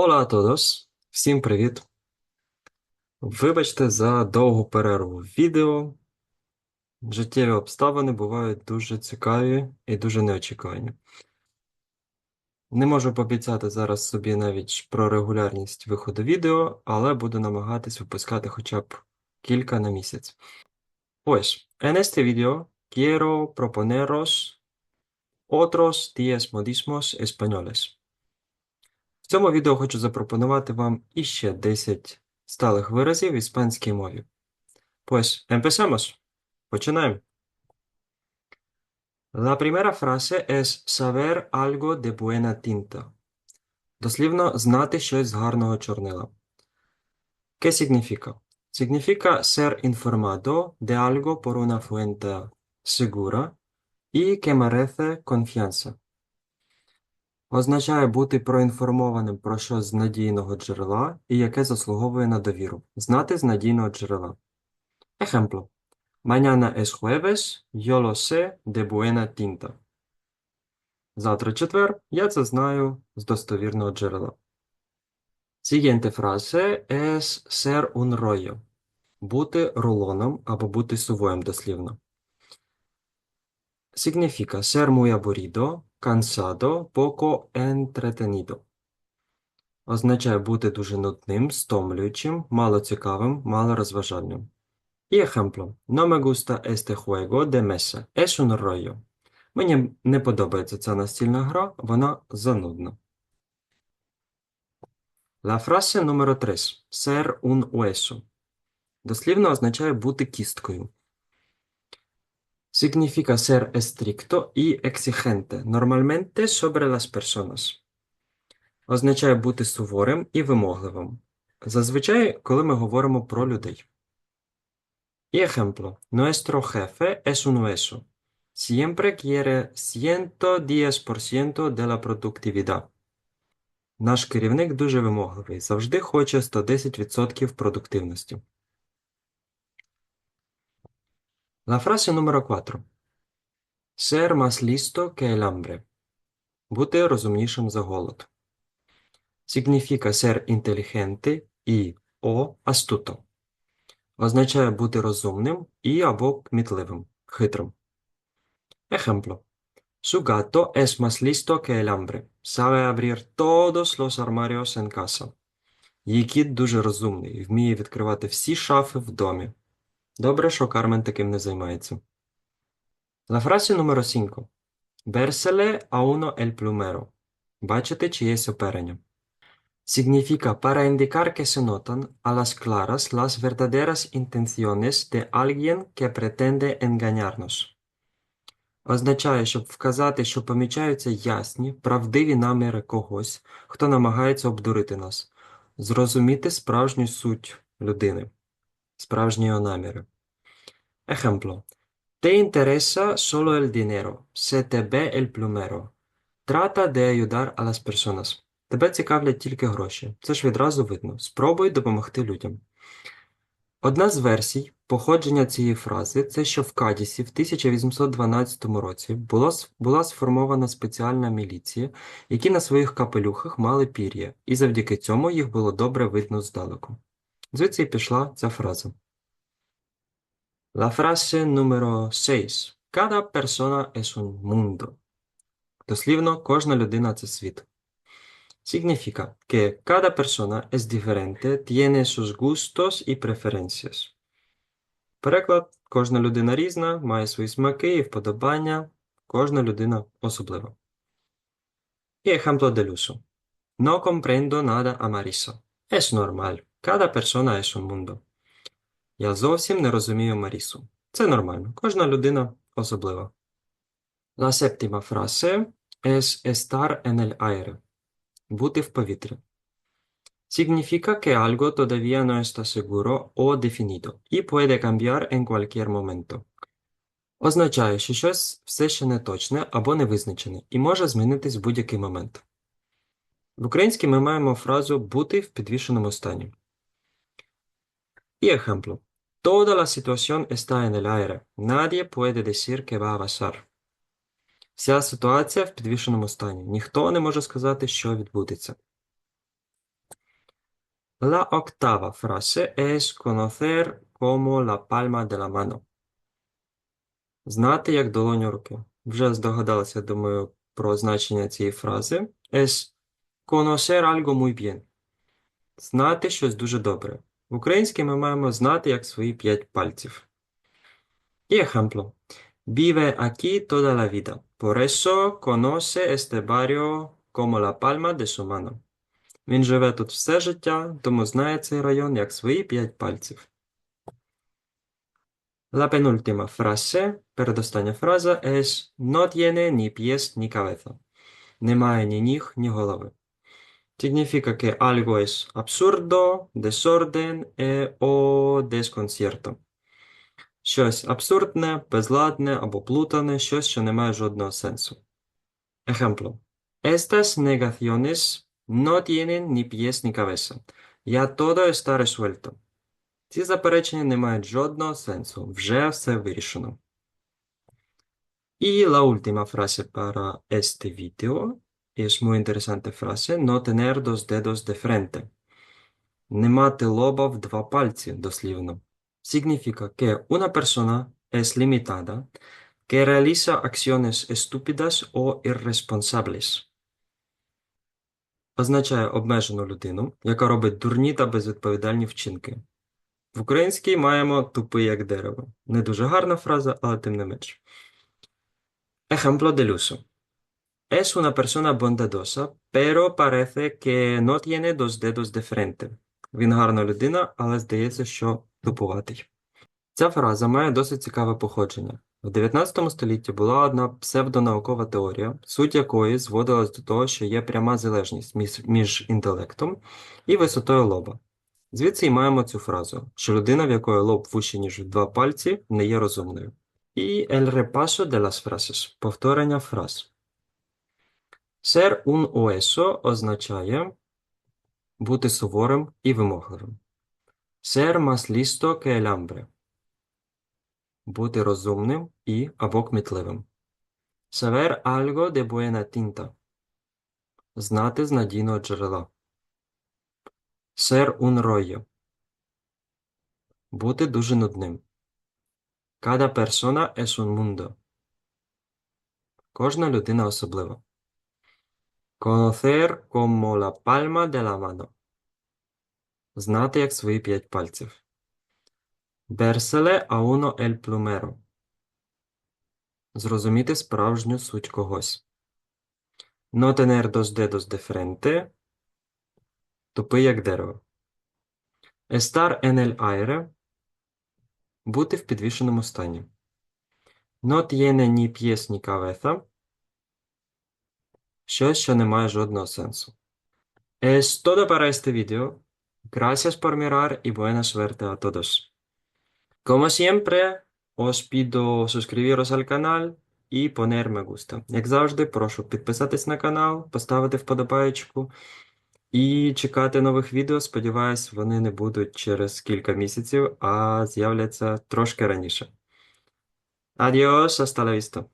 Hola a todos! Всім привіт! Вибачте за довгу перерву в відео. Життєві обставини бувають дуже цікаві і дуже неочікувані. Не можу пообіцяти зараз собі навіть про регулярність виходу відео, але буду намагатись випускати хоча б кілька на місяць. Pues, en este video quiero proponeros otros 10 modismos españoles. В цьому відео хочу запропонувати вам іще 10 сталих виразів в іспанській мові. Pues, empecemos. Починаємо. La primera frase es saber algo de buena tinta. Дослівно знати щось з гарного чорнила. ¿Qué significa? Significa ser informado de algo por una fuente segura y que merece confianza. Означає бути проінформованим про щось з надійного джерела і яке заслуговує на довіру. Знати з надійного джерела. Ejemplo. Mañana es jueves, yo lo sé de buena. Завтра четвер, я це знаю з достовірного джерела. Siguiente frase es ser un rollo. Бути рулоном або бути сувоєм дослівно. Significa ser muy aburrido, cansado, poco entretenido. Означає бути дуже нудним, стомлюючим, малоцікавим, малорозважальним. І ejemplo. No me gusta este juego de mesa. Es un rollo. Мені не подобається ця настільна гра, вона занудна. La frase número 3. Ser un hueso. Дослівно означає бути кісткою. Significa ser estricto y exigente, normalmente sobre las personas. Означає бути суворим і вимогливим. Зазвичай, коли ми говоримо про людей. Y ejemplo, nuestro jefe es un hueso. Siempre quiere 110% de la productividad. Наш керівник дуже вимогливий, завжди хоче 110% продуктивності. La frase número 4. Ser más listo que el hambre. Бути розумнішим за голод. Significa ser inteligente y o astuto. Означає бути розумним і або кмітливим, хитрим. Ejemplo. Su gato es más listo que el hambre. Sabe abrir todos los armarios en casa. Її кіт дуже розумний і вміє відкривати всі шафи в домі. Добре, що Кармен таким не займається. La frase número 5. Vérsele a uno el plumero. Бачити чиєсь оперення. Significa para indicar que se notan a las claras las verdaderas intenciones de alguien que pretende engañarnos. Означає, щоб вказати, що помічаються ясні, правдиві наміри когось, хто намагається обдурити нас, зрозуміти справжню суть людини, справжні його наміри. Ejemplo. Te interesa solo el dinero, se te ve el plumero. Trata de ayudar a. Тебе цікавлять тільки гроші. Це ж відразу видно. Спробуй допомогти людям. Одна з версій походження цієї фрази це, що в Кадісі в 1812 році була, була сформована спеціальна міліція, які на своїх капелюхах мали пір'я, і завдяки цьому їх було добре видно здалеку. Звідси пішла ця фраза. La frase número 6. Cada persona es un mundo. Дослівно, кожна людина – це світ. Significa que cada persona es diferente, tiene sus gustos y preferencias. Переклад – кожна людина різна, має свої смаки і вподобання, кожна людина особлива. Y ejemplo del uso. No comprendo nada a Marisa. Es normal. Cada persona es un mundo. Я зовсім не розумію Марісу. Це нормально. Кожна людина особлива. La séptima frase es estar en el aire. Бути в повітрі. Significa que algo todavía no está seguro o definido y puede cambiar en cualquier momento. Означає, що щось все ще не точне або не визначене і може змінитись в будь-який момент. В українській ми маємо фразу бути в підвішеному стані. Y ejemplo. Toda la situación está en el aire. Nadie puede decir que va a pasar. Вся ситуація в підвішеному стані. Ніхто не може сказати, що відбудеться. La octava frase es conocer como la palma de la mano. Знати як долоню руки. Вже здогадалися, думаю, про значення цієї фрази. Es conocer algo muy bien. Знати щось дуже добре. В українській ми маємо знати як свої п'ять пальців. І ejemplo. Vive aquí toda la vida. Por eso conoce este barrio como la palma de su mano. Він живе тут все життя, тому знає цей район як свої п'ять пальців. La penúltima frase, передостання фраза, es no tiene ni pies ni cabeza. Немає ні ніг, ні голови. Significa que algo es absurdo, desorden e, o desconcierto. Щось абсурдне, безладне або плутане, щось, що не має жодного сенсу. Ejemplo. Estas negaciones no tienen ni pies ni cabeza. Ya todo está resuelto. Ці заперечення не мають жодного сенсу. Вже все вирішено. Y la última frase para este video es muy interesante frase. No tener dos dedos de frente. Не мати лоба в два пальці, дослівно. Significa que una persona es limitada, que realiza acciones estúpidas o irresponsables. Означає обмежену людину, яка робить дурні та безвідповідальні вчинки. В українській маємо тупий як дерево. Не дуже гарна фраза, але тим не менш. Del uso. Es una persona bondadosa, pero parece que no tiene dos dedos de frente. Він гарна людина, але здається, що тупуватий. Ця фраза має досить цікаве походження. В 19 столітті була одна псевдонаукова теорія, суть якої зводилась до того, що є пряма залежність між, інтелектом і висотою лоба. Звідси й маємо цю фразу, що людина, в якої лоб вущий, ніж два пальці, не є розумною. І el repaso de las frases – повторення фраз. Ser un hueso означає бути суворим і вимогливим. Ser más listo que el hambre – бути розумним і або кмітливим. Saber algo de buena tinta – знати з надійного джерела. Ser un rollo – бути дуже нудним. Cada persona es un mundo. Кожна людина особлива. Conocer como la palma de la mano. Знати як свої п'ять пальців. Versele a uno el plumero. Зрозуміти справжню суть когось. No tener dos dedos de frente. Тупий як дерево. Estar en el aire. Бути в підвішеному стані. No tiene ni pies ni cabeza. Щось, що не має жодного сенсу. Es para este video. Gracias por mirar y buena suerte a todos. Como siempre, os pido suscribiros al canal і poner me gusta. Як завжди, прошу підписатись на канал, поставити вподобаєчку і чекати нових відео. Сподіваюсь, вони не будуть через кілька місяців, а з'являться трошки раніше. Adiós, hasta la vista.